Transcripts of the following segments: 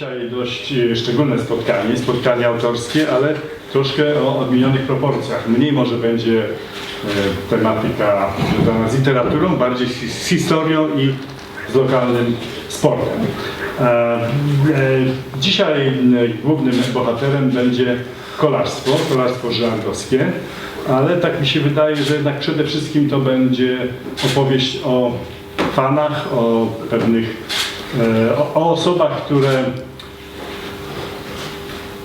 dzisiaj dość e, szczególne spotkanie, spotkanie autorskie, ale troszkę o odmienionych proporcjach. Mniej może będzie e, tematyka związana z literaturą, bardziej z, historią i z lokalnym sportem. E, dzisiaj głównym bohaterem będzie kolarstwo, kolarstwo żyrandowskie, ale tak mi się wydaje, że jednak przede wszystkim to będzie opowieść o fanach, o pewnych, o osobach, które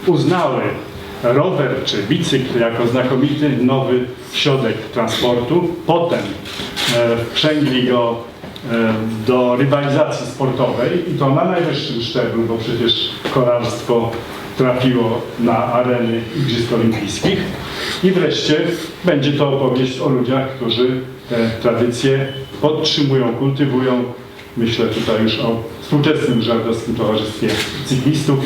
uznały rower czy bicykl jako znakomity nowy środek transportu. Potem e, wprzęgli go e, do rywalizacji sportowej i to na najwyższym szczeblu, bo przecież kolarstwo trafiło na areny Igrzysk Olimpijskich. I wreszcie będzie to opowieść o ludziach, którzy te tradycje podtrzymują, kultywują. Myślę tutaj już o współczesnym Żardowskim Towarzystwie Cyklistów,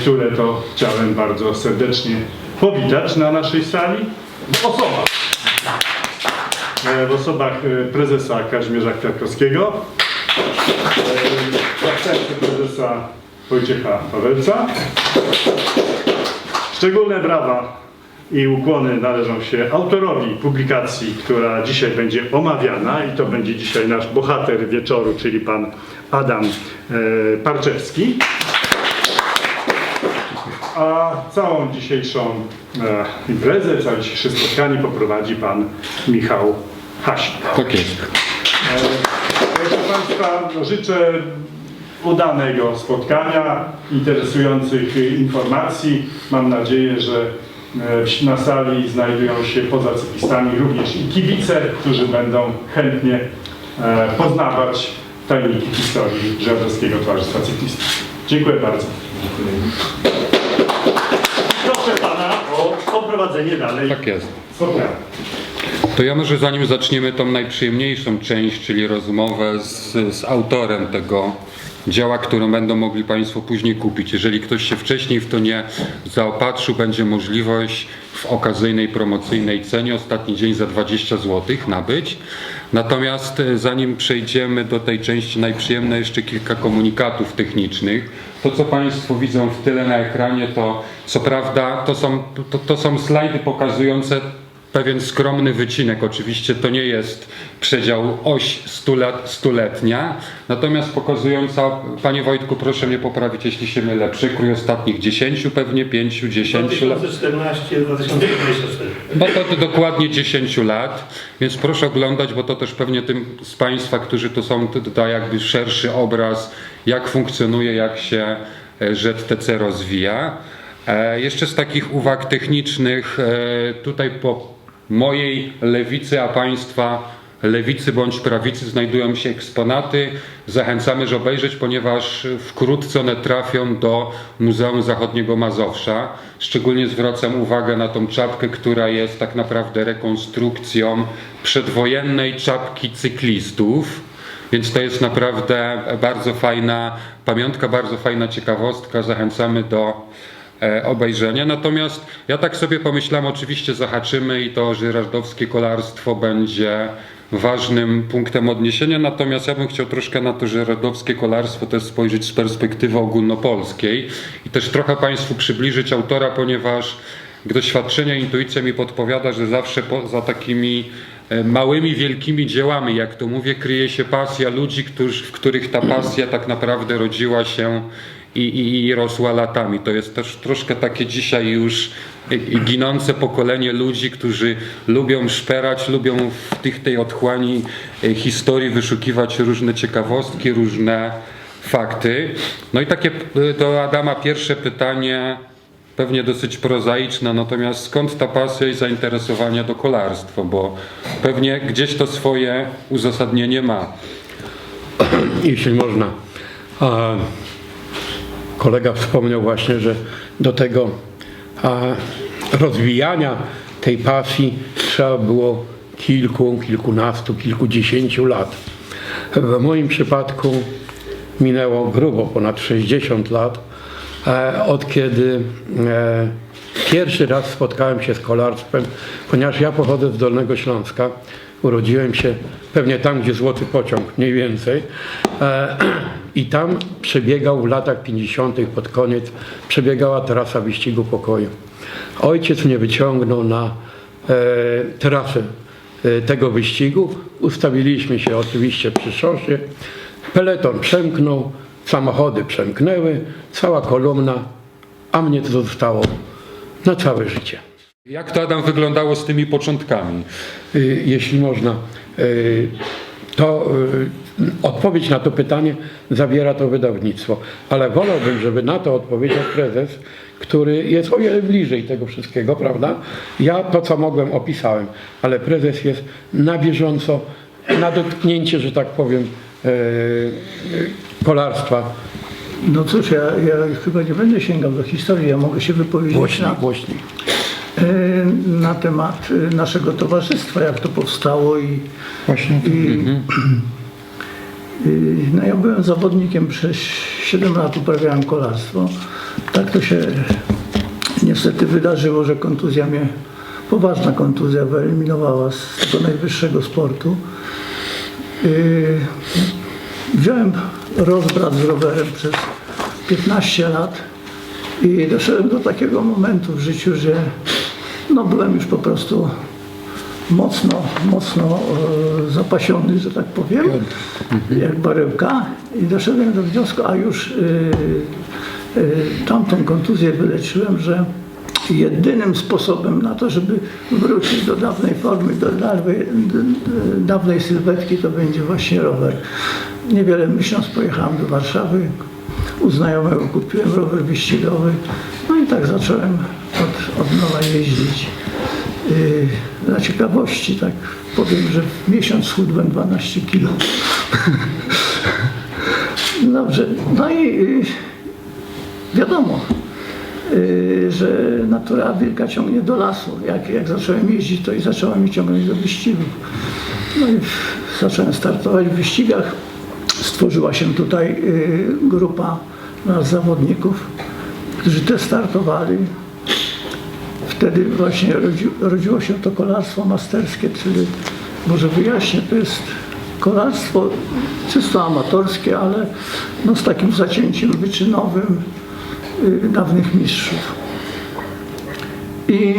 które to chciałem bardzo serdecznie powitać na naszej sali w osobach. E, W osobach e, prezesa Kazimierza Kwiatkowskiego, e, zastępcy prezesa Wojciecha Pawelca. Szczególne brawa i ukłony należą się autorowi publikacji, która dzisiaj będzie omawiana i to będzie dzisiaj nasz bohater wieczoru, czyli pan Adam e, Parczewski. A całą dzisiejszą e, imprezę, całe dzisiejsze spotkanie poprowadzi pan Michał Hasik. Tak jest. Proszę Państwa, no życzę udanego spotkania, interesujących informacji. Mam nadzieję, że e, na sali znajdują się poza cyklistami również i kibice, którzy będą chętnie e, poznawać tajniki historii Żerdowskiego Towarzystwa Cyklistów. Dziękuję bardzo. O poprowadzenie dalej Tak jest. To ja może zanim zaczniemy tą najprzyjemniejszą część, czyli rozmowę z, z autorem tego dzieła, którą będą mogli Państwo później kupić. Jeżeli ktoś się wcześniej w to nie zaopatrzył, będzie możliwość w okazyjnej, promocyjnej cenie ostatni dzień za 20 zł nabyć. Natomiast e, zanim przejdziemy do tej części najprzyjemnej, jeszcze kilka komunikatów technicznych. To, co Państwo widzą w tyle na ekranie, to co prawda to są, to, to są slajdy pokazujące pewien skromny wycinek. Oczywiście to nie jest przedział oś stulet, stuletnia, natomiast pokazująca, Panie Wojtku, proszę mnie poprawić, jeśli się mylę, przekrój ostatnich 10, pewnie 5, 10 lat. 2014-2024. No to, to dokładnie 10 lat, więc proszę oglądać, bo to też pewnie tym z Państwa, którzy to są, da jakby szerszy obraz, jak funkcjonuje, jak się e, ZTC rozwija. E, jeszcze z takich uwag technicznych, e, tutaj po mojej lewicy, a Państwa lewicy bądź prawicy znajdują się eksponaty. Zachęcamy, że obejrzeć, ponieważ wkrótce one trafią do Muzeum Zachodniego Mazowsza. Szczególnie zwracam uwagę na tą czapkę, która jest tak naprawdę rekonstrukcją przedwojennej czapki cyklistów. Więc to jest naprawdę bardzo fajna pamiątka, bardzo fajna ciekawostka. Zachęcamy do e, obejrzenia. Natomiast ja tak sobie pomyślałem, oczywiście zahaczymy i to żyrardowskie kolarstwo będzie ważnym punktem odniesienia, natomiast ja bym chciał troszkę na to żyrardowskie kolarstwo też spojrzeć z perspektywy ogólnopolskiej i też trochę Państwu przybliżyć autora, ponieważ doświadczenie, intuicja mi podpowiada, że zawsze poza takimi małymi, wielkimi dziełami, jak to mówię, kryje się pasja ludzi, którzy, w których ta pasja tak naprawdę rodziła się i, i, i rosła latami. To jest też troszkę takie dzisiaj już e, ginące pokolenie ludzi, którzy lubią szperać, lubią w tych tej otchłani e, historii wyszukiwać różne ciekawostki, różne fakty. No i takie e, do Adama pierwsze pytanie, pewnie dosyć prozaiczne, natomiast skąd ta pasja i zainteresowanie do kolarstwa, bo pewnie gdzieś to swoje uzasadnienie ma. jeśli można. A kolega wspomniał właśnie, że do tego rozwijania tej pasji trzeba było kilku, kilkunastu, kilkudziesięciu lat. W moim przypadku minęło grubo ponad 60 lat, od kiedy e, pierwszy raz spotkałem się z kolarstwem, ponieważ ja pochodzę z Dolnego Śląska. Urodziłem się pewnie tam, gdzie Złoty Pociąg, mniej więcej. E, I tam przebiegał w latach 50. pod koniec, przebiegała trasa wyścigu pokoju. Ojciec mnie wyciągnął na e, trasę e, tego wyścigu. Ustawiliśmy się oczywiście przy szosie. Peleton przemknął, samochody przemknęły, cała kolumna, a mnie to zostało na całe życie. Jak to Adam wyglądało z tymi początkami? Y, jeśli można, y, to y, odpowiedź na to pytanie zawiera to wydawnictwo, ale wolałbym, żeby na to odpowiedział prezes, który jest o wiele bliżej tego wszystkiego, prawda? Ja to, co mogłem, opisałem, ale prezes jest na bieżąco, na dotknięcie, że tak powiem, kolarstwa. No cóż, ja, ja chyba nie będę sięgał do historii, ja mogę się wypowiedzieć Głośniej, na, głośniej. e, na temat e, naszego towarzystwa, jak to powstało i, Właśnie. i, i no ja byłem zawodnikiem przez 7 lat uprawiałem kolarstwo. Tak to się niestety wydarzyło, że kontuzja mnie, poważna kontuzja wyeliminowała z tego najwyższego sportu. Wziąłem rozbrat z rowerem przez 15 lat i doszedłem do takiego momentu w życiu, że no byłem już po prostu mocno, mocno e, zapasiony, że tak powiem, jak barełka i doszedłem do wniosku, a już e, e, tamtą kontuzję wyleczyłem, że jedynym sposobem na to, żeby wrócić do dawnej formy, do dawnej, dawnej sylwetki, to będzie właśnie rower. Niewiele myśląc pojechałem do Warszawy, u znajomego kupiłem rower wyścigowy, no i tak zacząłem od, od nowa jeździć. Yy, Dla ciekawości tak powiem, że w miesiąc schudłem 12 kilo. Dobrze, no i yy, wiadomo, że natura wilka ciągnie do lasu. Jak, jak zacząłem jeździć, to i zaczęła mnie ciągnąć do wyścigów. No i zacząłem startować w wyścigach. Stworzyła się tutaj yy, grupa nas zawodników, którzy też startowali. Wtedy właśnie rodzi, rodziło się to kolarstwo masterskie, czyli może wyjaśnię, to jest kolarstwo czysto amatorskie, ale no z takim zacięciem wyczynowym y, dawnych mistrzów. I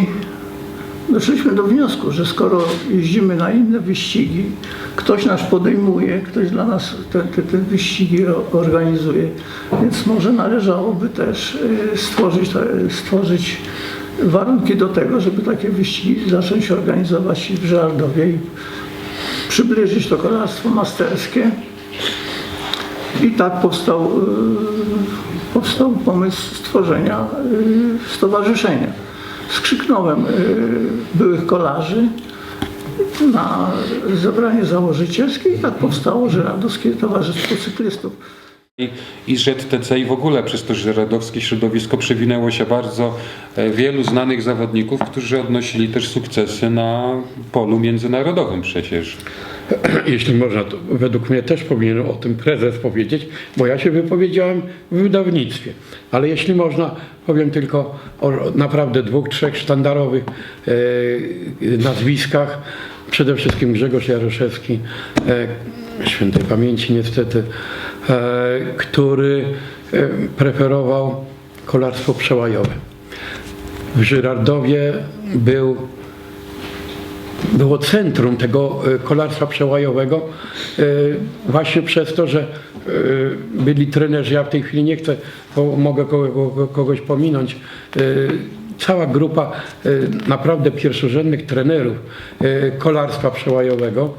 doszliśmy do wniosku, że skoro jeździmy na inne wyścigi, ktoś nas podejmuje, ktoś dla nas te, te, te wyścigi organizuje, więc może należałoby też y, stworzyć, stworzyć warunki do tego, żeby takie wyścigi zacząć organizować w Żerardowie i przybliżyć to kolarstwo masterskie. I tak powstał, y, powstał pomysł stworzenia y, stowarzyszenia. Skrzyknąłem y, byłych kolarzy na zebranie założycielskie i tak powstało Żeradowskie Towarzystwo Cyklistów. I, I ZTC i w ogóle przez to żeradowskie środowisko przewinęło się bardzo e, wielu znanych zawodników, którzy odnosili też sukcesy na polu międzynarodowym przecież. Jeśli można, to według mnie też powinien o tym prezes powiedzieć, bo ja się wypowiedziałem w wydawnictwie. Ale jeśli można, powiem tylko o naprawdę dwóch, trzech sztandarowych e, nazwiskach. Przede wszystkim Grzegorz Jaroszewski, e, świętej pamięci niestety, e, który e, preferował kolarstwo przełajowe. W Żyrardowie był było centrum tego e, kolarstwa przełajowego e, właśnie przez to, że e, byli trenerzy, ja w tej chwili nie chcę, mogę kogo- kogoś pominąć, cała grupa naprawdę pierwszorzędnych trenerów kolarstwa przełajowego.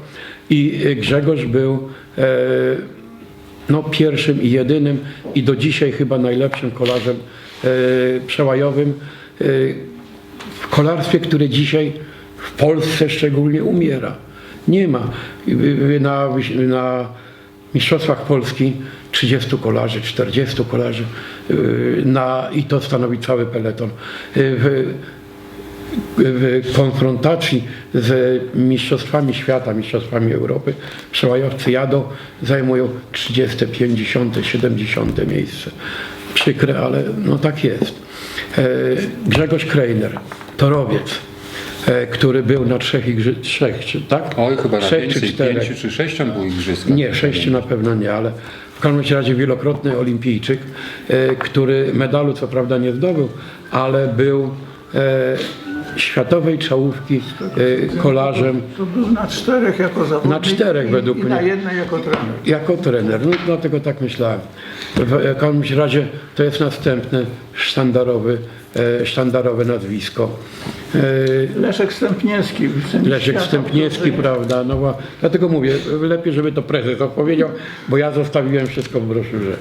I Grzegorz był no, pierwszym i jedynym i do dzisiaj chyba najlepszym kolarzem przełajowym w kolarstwie, które dzisiaj w Polsce szczególnie umiera. Nie ma. Na, na Mistrzostwach Polski 30 kolarzy, 40 kolarzy y, na, i to stanowi cały peleton. Y, W, w konfrontacji z mistrzostwami świata, mistrzostwami Europy, przełajowcy jadą, zajmują 30, 50, 70 miejsce. Przykre, ale no tak jest. E, Grzegorz Krejner, torowiec, który był na trzech, igrzy, trzech czy, tak? Oj, chyba na trzech czy więcej, czterech. pięciu czy sześciu był igrzyskach. Nie, sześciu na pewno nie, ale w każdym razie wielokrotny olimpijczyk, e, który medalu co prawda nie zdobył, ale był e, światowej czołówki e, kolarzem To był na czterech jako zawodnik. Na czterech według i na mnie. jednej jako trener. jako trener. No dlatego tak myślałem. W każdym razie to jest następny sztandarowy, e, sztandarowe nazwisko. E, Leszek Stępniewski. Leszek Stępniewski, prawda? No bo, dlatego mówię, lepiej, żeby to prezes opowiedział, bo ja zostawiłem wszystko w broszurze.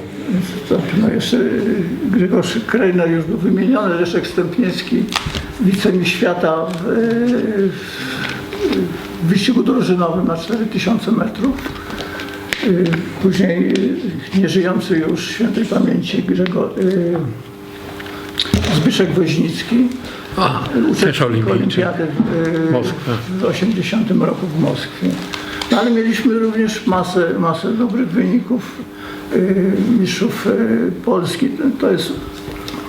No jeszcze y, Grzegorz Krejner już był wymieniony, Leszek Stępniewski, wicemistrz świata w, y, w wyścigu drużynowym na 4000 metrów. Y, Później nieżyjący już świętej pamięci Grzegorz, Zbyszek Woźnicki, A, też olimpiady w, Moskwa. w 80 roku w Moskwie. No, ale mieliśmy również masę, masę dobrych wyników y, mistrzów y, Polski. To jest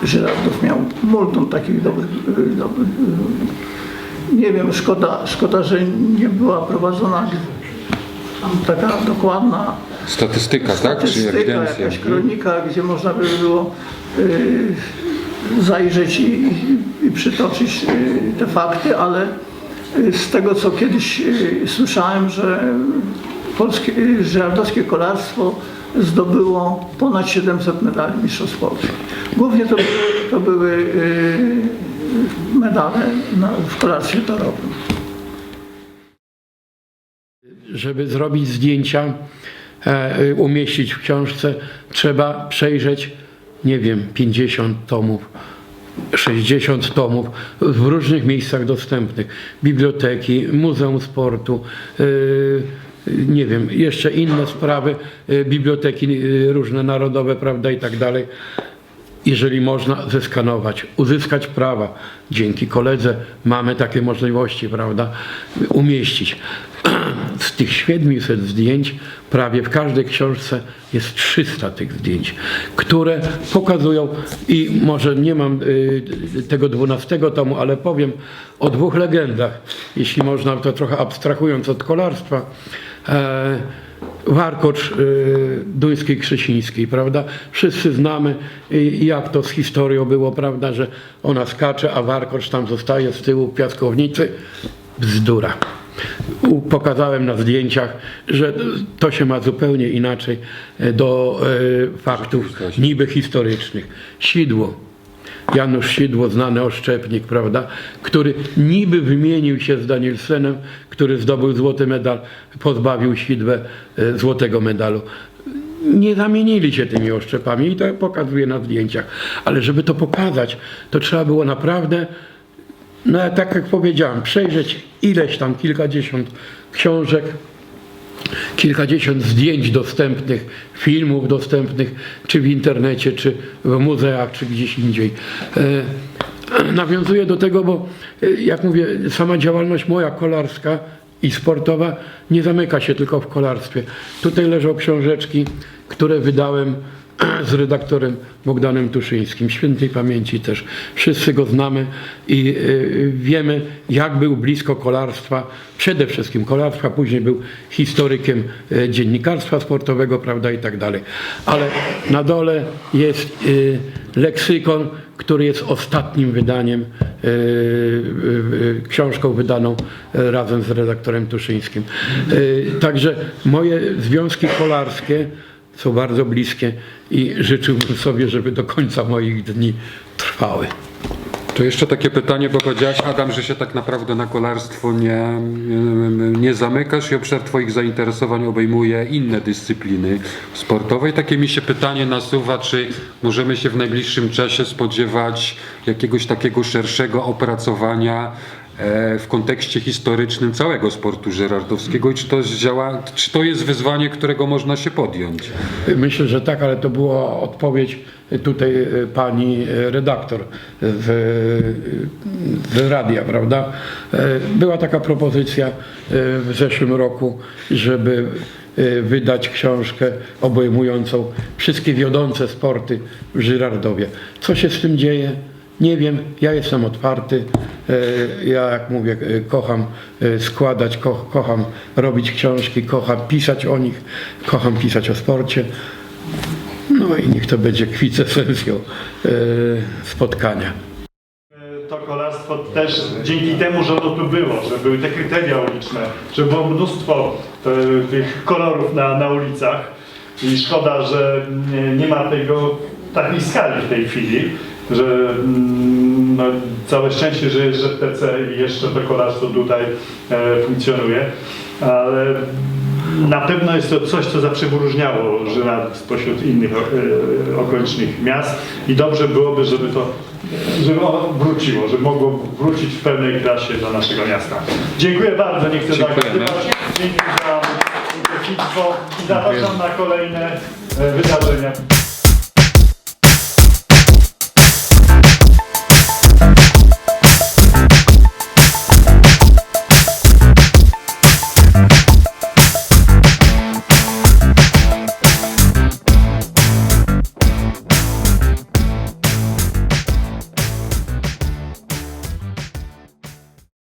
Żyrardów miał multum takich dobrych, dobrych nie wiem, szkoda, szkoda, że nie była prowadzona taka dokładna Statystyka, tak? Czy statystyka, ewidencja? jakaś kronika, gdzie można by było zajrzeć i, i, przytoczyć y, te fakty, ale y, z tego co kiedyś y, słyszałem, że polskie, żerdowskie kolarstwo zdobyło ponad 700 medali mistrzostw Polski. Głównie to były, to były medale w kolarstwie torowym. Żeby zrobić zdjęcia, e, umieścić w książce, trzeba przejrzeć, nie wiem, 50 tomów, 60 tomów w różnych miejscach dostępnych. Biblioteki, Muzeum Sportu, y, nie wiem, jeszcze inne sprawy, y, biblioteki y, różne narodowe, prawda, i tak dalej. jeżeli można zeskanować, uzyskać prawa. Dzięki koledze mamy takie możliwości, prawda, umieścić. Z tych 700 zdjęć prawie w każdej książce jest 300 tych zdjęć, które pokazują i może nie mam y, tego 12 tomu, ale powiem o dwóch legendach, jeśli można to trochę abstrahując od kolarstwa. E, Warkocz y, Duńskiej Krzysińskiej, prawda? Wszyscy znamy y, jak to z historią było, prawda, że ona skacze, a Warkocz tam zostaje z tyłu piaskownicy. Bzdura. Pokazałem na zdjęciach, że to się ma zupełnie inaczej e, do e, faktów niby historycznych. Sidło. Janusz Sidło, znany oszczepnik, prawda, który niby wymienił się z Danielsenem, który zdobył złoty medal, pozbawił Sidłę e, złotego medalu. Nie zamienili się tymi oszczepami i to pokazuje na zdjęciach. Ale żeby to pokazać, to trzeba było naprawdę, no tak jak powiedziałem, przejrzeć ileś tam, kilkadziesiąt książek, kilkadziesiąt zdjęć dostępnych, filmów dostępnych, czy w internecie, czy w muzeach, czy gdzieś indziej. E, Nawiązuję do tego, bo e, jak mówię, sama działalność moja kolarska i sportowa nie zamyka się tylko w kolarstwie. Tutaj leżą książeczki, które wydałem z redaktorem Bogdanem Tuszyńskim, świętej pamięci też. Wszyscy go znamy i y, wiemy, jak był blisko kolarstwa, przede wszystkim kolarstwa, później był historykiem y, dziennikarstwa sportowego, prawda, i tak dalej. Ale na dole jest y, leksykon, który jest ostatnim wydaniem, książką wydaną razem z redaktorem Tuszyńskim. Także moje związki kolarskie są bardzo bliskie i życzyłbym sobie, żeby do końca moich dni trwały. To jeszcze takie pytanie, bo powiedziałaś Adam, że się tak naprawdę na kolarstwo nie, nie zamykasz i obszar Twoich zainteresowań obejmuje inne dyscypliny sportowe. I takie mi się pytanie nasuwa, czy możemy się w najbliższym czasie spodziewać jakiegoś takiego szerszego opracowania w kontekście historycznym całego sportu żerardowskiego i czy to, działa, czy to jest wyzwanie, którego można się podjąć? Myślę, że tak, ale to była odpowiedź tutaj e, pani e, redaktor e, z radia, prawda? E, Była taka propozycja e, w zeszłym roku, żeby e, wydać książkę obejmującą wszystkie wiodące sporty w Żyrardowie. Co się z tym dzieje? Nie wiem, ja jestem otwarty. E, Ja, jak mówię, e, kocham e, składać, ko kocham robić książki, kocham pisać o nich, kocham pisać o sporcie. No i niech to będzie kwintesencją spotkania. To kolarstwo też dzięki temu, że ono tu było, że były te kryteria uliczne, że było mnóstwo tych kolorów na, na ulicach i szkoda, że nie, ma tego takiej skali w tej chwili, że mm, no, całe szczęście, że jest ZPC i jeszcze to kolarstwo tutaj e, funkcjonuje, ale na pewno jest to coś, co zawsze wyróżniało Żyrard spośród innych e, okolicznych miast i dobrze byłoby, żeby to żeby ono wróciło, żeby mogło wrócić w pełnej krasie do naszego miasta. Dziękuję bardzo, nie chcę Dziękujemy. Dzięki za uczestnictwo i zapraszam na kolejne e, wydarzenia.